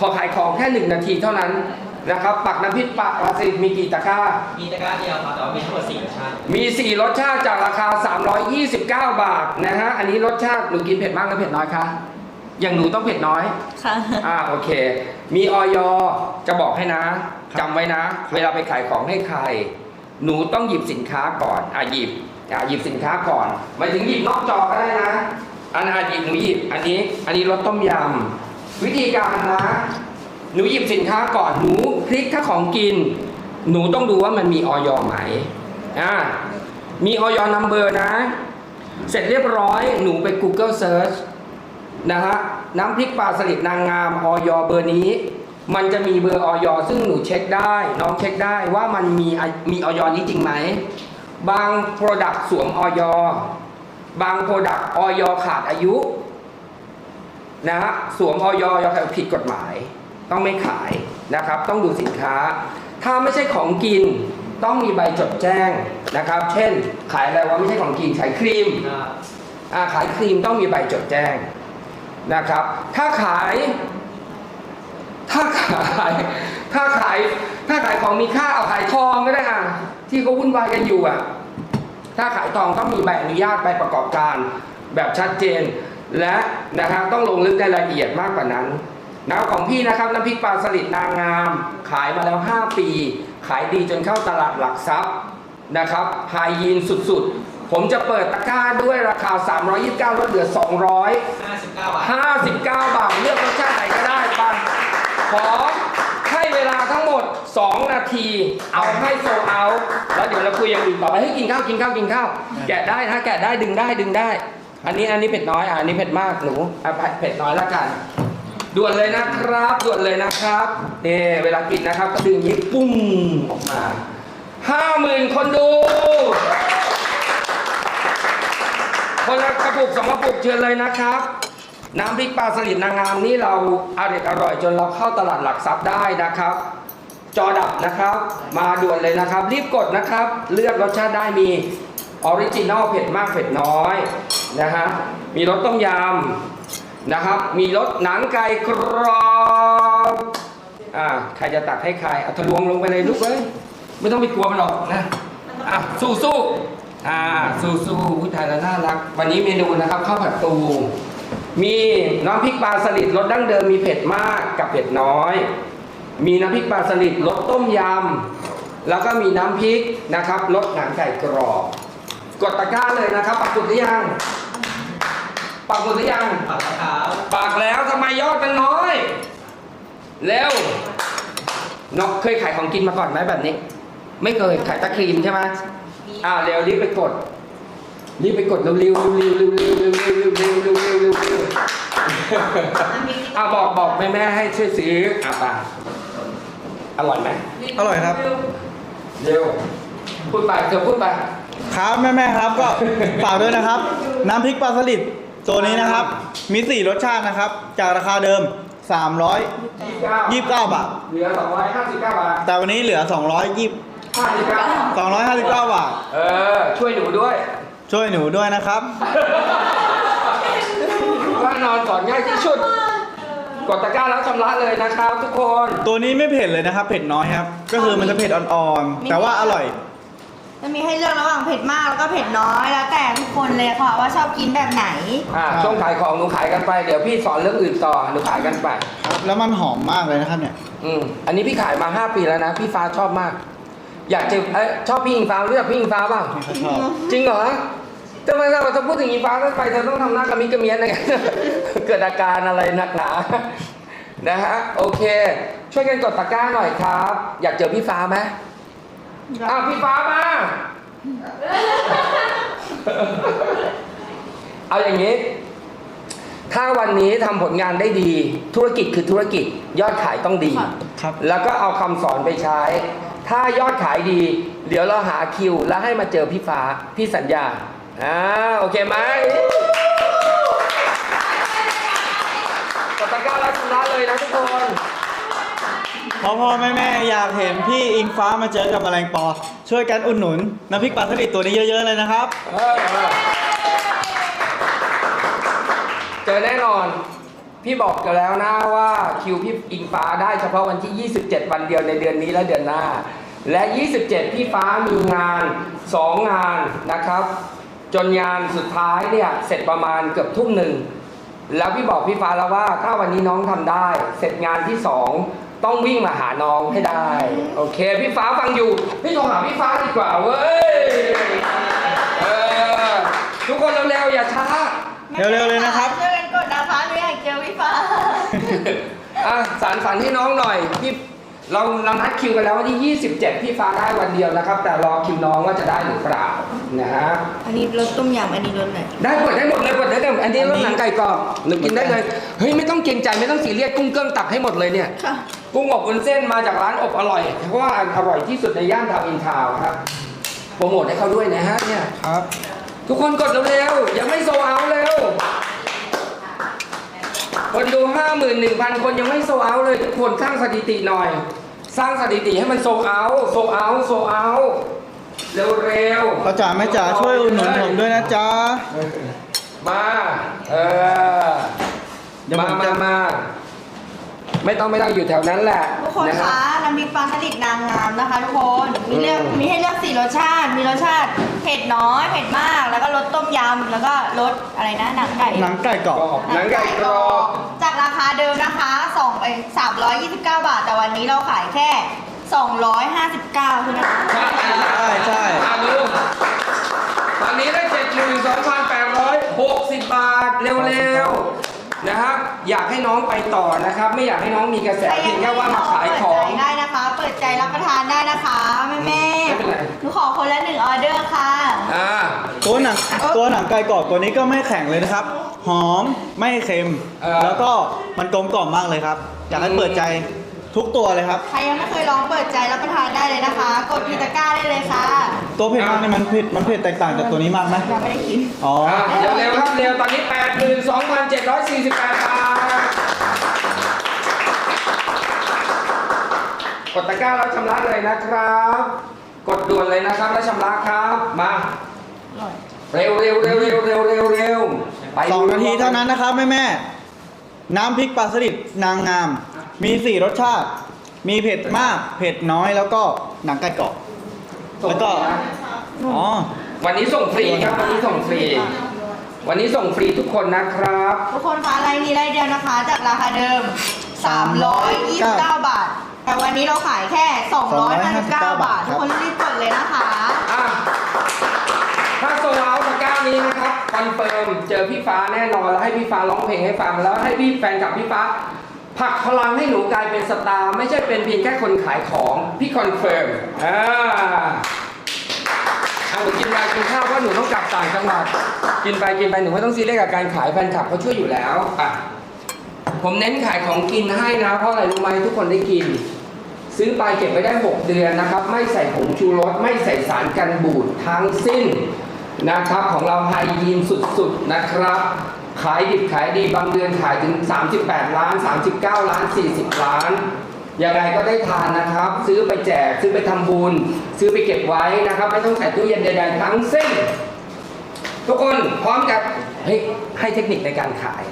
ขอขายของแค่หนึ่งนาทีเท่านั้นนะครับปักน้ำพริกปลาปลาสลิดมีกี่ตะกร้า มีตะกร้าเดียวครับแต่ว่ามีทั้งหมดสี่รสชาติ มี 4 รสชาติจากราคา 329 บาทนะฮะอันนี้รสชาติหนูกินเผ็ดมากหรือเผ็ดน้อยคะอย่างหนูต้องเผ็ดน้อย ค่ะ อ่าโอเค มีออยจะบอกให้นะจำไว้นะ เวลาไปขายของให้ใคร หนูต้องหยิบสินค้าก่อนอะหยิบอะหยิบสินค้าก่อนหมายถึงหยิบนอกจอก็ได้นะ อันอะหยิบหนูหยิบอันนี้ อันนี้รสต้มยำ วิธีการนะหนูหยิบสินค้าก่อนหนูพลิกถ้าของกิน หนูต้องดูว่ามันมีออยไหมอ่ามีออยนัมเบอร์นะ เสร็จเรียบร้อยหนูไป Google Search นะฮะน้ำพริกปลาสลิดนางงามออยเบอร์นี้ มันจะมีเบอร์ออยซึ่งหนูเช็คได้ น้องเช็คได้ว่ามันมีมีออยนี้จริงไหม บาง Product สวมออยบาง Product ออยขาดอายุ นะฮะสวมออยอยอผิดกฎหมาย ต้องไม่ขายนะครับ ต้องดูสินค้า ถ้าไม่ใช่ของกินต้องมีใบจดแจ้งนะครับ เช่น ขายอะไรวะไม่ใช่ของกินขายครีมอ่าขายครีมต้องมีใบจดแจ้งนะครับ ถ้าขาย ถ้าขาย ถ้าขาย ถ้าขายของมีค่าเอาขายทองก็ได้อะที่เขาวุ่นวายกันอยู่อะ ถ้าขายทองต้องมีใบอนุญาตใบประกอบการแบบชัดเจน และ นะครับต้องลงลึกในรายละเอียดมากกว่านั้นนะของพี่นะครับน้ำพริกปลาสลิดนางงาม ขายมาแล้ว 5 ปี ขายดีจนเข้าตลาดหลักทรัพย์นะครับไฮยีนสุดๆ ผมจะเปิดตะกร้าด้วยราคา 329ลดเหลือ 200ห้าสิบเก้าบาท 59 บาท เลือกรสชาติไหนก็ได้ปันขอให้เวลาทั้งหมด 2 นาที เอาให้โซเอา แล้วเดี๋ยวเราคุยอย่างอื่นต่อไปให้กินข้าวกินข้าวกินข้าว แกะได้นะแกะได้ดึงได้ดึงได้ อันนี้อันนี้เผ็ดน้อยอะอันนี้เผ็ดมากหนูอะเผ็ดน้อยแล้วกันด่วนเลยนะครับด่วนเลยนะครับเนี่เวลากินนะครับก็ดึงย่างนี้ปุ้งออกมาห้าหมื่นคนดู คนละกระปุกสองกระปุกเชิญเลยนะครับ น้ำพริกปลาสลิดนางงามนี่เราอร่อยอร่อยจนเราเข้าตลาดหลักทรัพย์ได้นะครับ จอดับนะครับ มาด่วนเลยนะครับ รีบกดนะครับ เลือกรสชาติได้มี ออริจินอลเผ็ดมากเผ็ดน้อยนะฮะมีรสต้มยำนะครับมีรสหนังไก่กรอบอ่าใครจะตักให้ใครเอาทะลวงลงไปเลยลูกเอ้ยไม่ต้องไปกลัวมันหรอกนะอะสู้สู้อ่าสู้สู้ผู้ชายแล้วน่ารัก วันนี้เมนูนะครับข้าวผัดตูมีน้ำพริกปลาสลิดรสดั้งเดิมมีเผ็ดมากกับเผ็ดน้อย มีน้ำพริกปลาสลิดรสต้มยำแล้วก็มีน้ำพริกนะครับรสหนังไก่กรอบ กดตะกร้าเลยนะครับปักหมุดหรือยังปักหมุดหรือยังปักมะพร้าวปักแล้วทำไมยอดมันน้อย เร็วน้องเคยขายของกินมาก่อนไหมแบบนี้ ไม่เคยขายตะครีมใช่ไหมอ่าเร็วรีบไปกดรีบไปกดเร็วๆเร็วๆเร็วๆเร็วๆเร็วๆเร็วๆเร็วๆเร็วๆเร็วๆเร็วๆเร็วๆอ่าบอกบอกแม่แม่ๆให้ช่วยซื้ออะป่ะอร่อยไหมอร่อยครับ เร็วพูดไปเธอพูดไป ครับแม่แม่ๆครับก็ ฝากด้วยนะครับ น้ำพริกปลาสลิดตัวนี้นะครับ มี4รสชาตินะครับ จากราคาเดิม329บาท เหลือ 259 บาท แต่วันนี้เหลือ 220 59 259 บาท เออ ช่วยหนูด้วย ช่วยหนูด้วยนะครับ ว่านอนก่อนง่ายที่สุด กดตะกร้าแล้วชำระเลยนะครับทุกคน ตัวนี้ไม่เผ็ดเลยนะครับ เผ็ดน้อยครับ ก็คือมันจะเผ็ดอ่อนๆ แต่ว่าอร่อย จะมีให้เลือกระหว่างเผ็ดมากแล้วก็เผ็ดน้อยแล้วแต่ทุกคนเลยค่ะว่าชอบกินแบบไหน อ่าช่วงขายของหนูขายกันไปเดี๋ยวพี่สอนเรื่องอื่นต่อหนูขายกันไป ครับแล้วมันหอมมากเลยนะครับเนี่ย อืมอันนี้พี่ขายมา 5 ปีแล้วนะ พี่ฟ้าชอบมาก อยากจะเอ้ยชอบพี่อิงฟ้าเลือกพี่อิงฟ้าเปล่าเขาชอบ จริงเหรอทำไมเราจะพูดถึงอิงฟ้าแล้วไปเธอต้องทำหน้ากระมิดกระเมียนอะไรกัน เกิดอาการอะไรหนักหนานะฮะโอเค ช่วยกันกดตะกร้าหน่อยครับ อยากเจอพี่ฟ้าไหม อ้าวพี่ฟ้ามา เอาอย่างนี้ ถ้าวันนี้ทำผลงานได้ดี ธุรกิจคือธุรกิจ ยอดขายต้องดีค่ะครับ แล้วก็เอาคำสอนไปใช้ ถ้ายอดขายดี เดี๋ยวเราหาคิว แล้วให้มาเจอพี่ฟ้า พี่สัญญา อ่า โอเคไหมกดตะกร้าแล้วชำระเลยนะทุกคน พ่อพ่อแม่แม่อยากเห็นพี่อิงฟ้ามาเจอกับแมลงปอ ช่วยกันอุดหนุนน้ำพริกปลาสลิดตัวนี้เยอะ ๆ เลยนะครับ เออเจอแน่นอน พี่บอกกันแล้วนะว่าคิวพี่อิงฟ้าได้เฉพาะวันที่ 27 วันเดียวในเดือนนี้และเดือนหน้า และ 27 พี่ฟ้ามีงาน 2 งานนะครับ จนงานสุดท้ายเนี่ยเสร็จประมาณเกือบทุ่มหนึ่ง แล้วพี่บอกพี่ฟ้าแล้วว่าถ้าวันนี้น้องทำได้ เสร็จงานที่สอง ต้องวิ่งมาหาน้องให้ได้ โอเค พี่ฟ้าฟังอยู่ พี่โทรหาพี่ฟ้าดีกว่าเว้ยเออทุกคนเร็วๆอย่าช้า เร็วๆเลยนะครับ ช่วยกันกดนะคะหนูอยากเจอพี่ฟ้า อะสารฝันให้น้องหน่อยพี่เราเรานัดคิวกันแล้ววันที่ 27 พี่ฟ้าได้วันเดียวนะครับ แต่รอคิวน้องว่าจะได้หรือเปล่านะฮะอันนี้รสต้มยำอันนี้รสไหนได้หมดได้หมดเลยหมดได้หมดอันนี้รสหนังไก่กรอบหนูกินได้เลยเฮ้ยไม่ต้องเกรงใจไม่ต้องซีเรียสกุ้งเกิ้งตักให้หมดเลยเนี่ย ค่ะ กุ้งอบวุ้นเส้นมาจากร้านอบอร่อยเพราะว่าอร่อยที่สุดในย่านทาวน์อินทาวน์ครับโปรโมทให้เขาด้วยนะฮะเนี่ยครับ ทุกคนกดเร็วๆยังไม่โซเอาเร็วคนดู 51,000 คนยังไม่โซเอาเลย ทุกคนสร้างสถิติหน่อย สร้างสถิติให้มันโซเอาโซเอาโซเอาเร็วๆป้าจ๋าแม่จ๋าช่วยอุดหนุนผมด้วยนะจ๊ะมาเออเดี๋ยวมาผมมาจะมา ไม่ต้องไม่ต้องอยู่แถวนั้นแหละทุกคนนะคะน้ำพริกปลาสลิดนางงามนะคะทุกคนมีเลือกมีให้เลือกสี่รสชาติ มีรสชาติเผ็ดน้อยเผ็ดมากแล้วก็รสต้มยำแล้วก็รสอะไรนะหนังไก่หนังไก่กรอบ หนังไก่กรอบจากราคาเดิมนะคะสองเอ้สามร้อยยี่สิบเก้าบาท แต่วันนี้เราขายแค่สองร้อยห้าสิบเก้าเท่านั้นใช่ใช่ใช่มาดูตอนนี้ได้เจ็ดหมื่นสองพันแปดร้อยหกสิบบาท เร็วๆ นะครับอยากให้น้องไปต่อนะครับ ไม่อยากให้น้องมีกระแสเพียงแค่ว่ามาขายของเปิดใจได้นะคะ เปิดใจรับประทานได้นะคะแม่แม่ไม่เป็นไรหนูขอคนละหนึ่งออเดอร์ค่ะอ่าตัวหนังตัวหนังไก่กรอบตัวนี้ก็ไม่แข็งเลยนะครับ หอมไม่เค็มเออแล้วก็มันกลมกล่อมมากเลยครับอยากให้เปิดใจทุกตัวเลยครับ ใครยังไม่เคยลองเปิดใจรับประทานได้เลยนะคะ กดพีตะกร้าได้เลยค่ะ ตัวเผ็ดมากนี่มันเผ็ดมันเผ็ดแตกต่างจากตัวนี้มากไหมยังไม่ได้กิน อ๋ออ่าเร็วๆครับเร็วตอนนี้ 82,748 บาท กดตะกร้าแล้วชำระเลยนะครับ กดด่วนเลยนะครับแล้วชำระครับ มา เร็วเร็วเร็วเร็วเร็วเร็วเร็วไปสองนาทีเท่านั้นนะครับแม่แม่ๆน้ำพริกปลาสลิดนางงาม มีสี่รสชาติ มีเผ็ดมาก เผ็ดน้อยแล้วก็หนังไก่กรอบส่งแล้วก็ฟรีนะอ๋อ วันนี้ส่งฟรีครับ วันนี้ส่งฟรี วันนี้ส่งฟรีทุกคนนะครับ ทุกคนคะรายนี้รายเดียวนะคะ จากราคาเดิม 329 บาท แต่วันนี้เราขายแค่ 259 บาท ทุกคนรีบกดเลยนะคะอะถ้าโซลเอาท์ตะกร้านี้นะครับคอนเฟิร์มเจอพี่ฟ้าแน่นอนแล้วให้พี่ฟ้าร้องเพลงให้ฟังแล้วให้พี่แฟนกับพี่ฟ้าผลักพลังให้หนูกลายเป็นสตาร์ไม่ใช่เป็นเพียงแค่คนขายของพี่คอนเฟิร์มอ่าเอาหนูกินไปกินข้าวเพราะหนูต้องกลับต่างจังหวัด กินไปกินไปหนูไม่ต้องซีเรียสกับการขายแฟนคลับเขาช่วยอยู่แล้วอะผมเน้นขายของกินให้นะเพราะอะไรรู้ไหมทุกคนได้กิน ซื้อไปเก็บไว้ได้ 6 เดือนนะครับ ไม่ใส่ผงชูรสไม่ใส่สารกันบูดทั้งสิ้นนะครับ ของเราไฮยีนสุดๆนะครับ ขายดิบขายดีบางเดือนขายถึง 38 ล้าน 39 ล้าน 40 ล้านอยังไงก็ได้ทานนะครับ ซื้อไปแจก ซื้อไปทำบุญ ซื้อไปเก็บไว้นะครับ ไม่ต้องใส่ตู้เย็นใดๆทั้งสิ้น ทุกคนพร้อมกับเฮ้ยให้เทคนิคในการขาย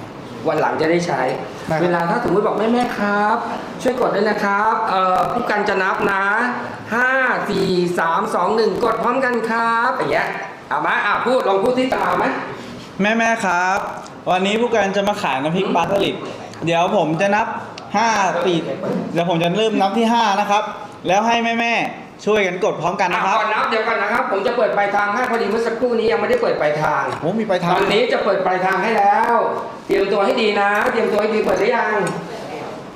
วันหลังจะได้ใช้ได้ครับ เวลาถ้าสมมติบอกแม่แม่ๆครับ ช่วยกดด้วยนะครับเอ่อผู้กันจะนับนะ 5 4 3 2 1 กดพร้อมกันครับอย่างเงี้ยเอามาอะพูดลองพูดที่ตามไหมแม่แม่ๆครับ วันนี้ผู้การจะมาขายน้ำพริกปลาสลิดเดี๋ยวผมจะนับ5ปีเดี๋ยวผมจะเริ่มนับที่ 5 นะครับ แล้วให้แม่แม่ๆ ช่วยกันกดพร้อมกันอะนะครับก่อนนับเดี๋ยวก่อนนะครับ ผมจะเปิดปลายทางให้พอดีเมื่อสักครู่นี้ยังไม่ได้เปิดปลายทาง โอ้มีไปลายทางตอนนี้จะเปิดปลายทางให้แล้ว เตรียมตัวให้ดีนะ เตรียมตัวให้ดีเปิดได้ยัง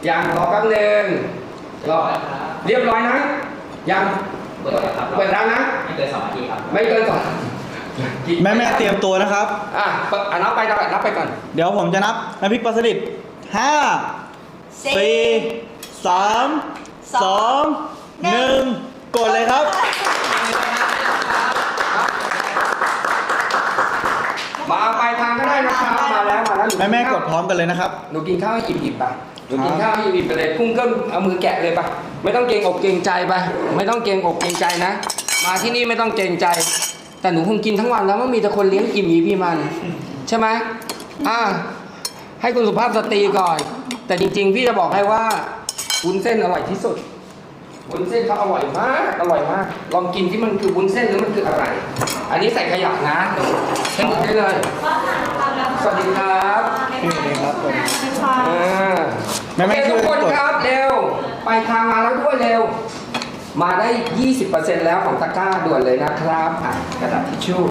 ยังรอแป๊บหนึงรอเรียบร้อยนะยังเปิดแล้วครับเปิดแล้วนะ ไม่เกินสองนาทีครับ ไม่เกินสองแม่แม่ๆเตรียมตัวนะครับ อะเปิดอะนับไปนับไปนับไปก่อน เดี๋ยวผมจะนับน้ำพริกปลาสลิดห้าสี่สามสองหนึ่ง กดเลยครับ มาปลายทางก็ได้นะครับ มาแล้วมาแล้วหนูแม่แม่ๆกดพร้อมกันเลยนะครับ หนูกินข้าวให้อิ่มๆไปหนูกินข้าวให้อิ่มๆไปเลยกุ้งก็เอามือแกะเลยปะไม่ต้องเกรงอกเกรงใจไปไม่ต้องเกรงอกเกรงใจนะ มาที่นี่ไม่ต้องเกรงใจ แต่หนูคงกินทั้งวันแล้วว่ามีแต่คนเลี้ยงอิ่มอีพี่มัน ใช่ไหมอ่า ให้คุณสุภาพสตรีก่อน แต่จริงๆ พี่จะบอกให้ว่าวุ้นเส้นอร่อยที่สุด วุ้นเส้นเขาอร่อยมากอร่อยมาก ลองกินที่มันคือวุ้นเส้นหรือมันคืออะไร อันนี้ใส่ขยะนะให้หมดได้เลย สวัสดีครับพี่สวัสดีครับผมอ่าแม่แม่โอเคทุกคนช่วยกดครับเร็ว ไปทางมาแล้วด้วยเร็ว มาได้ 20%แล้วของตะกร้าด่วนเลยนะครับอะกระดาษทิชชู่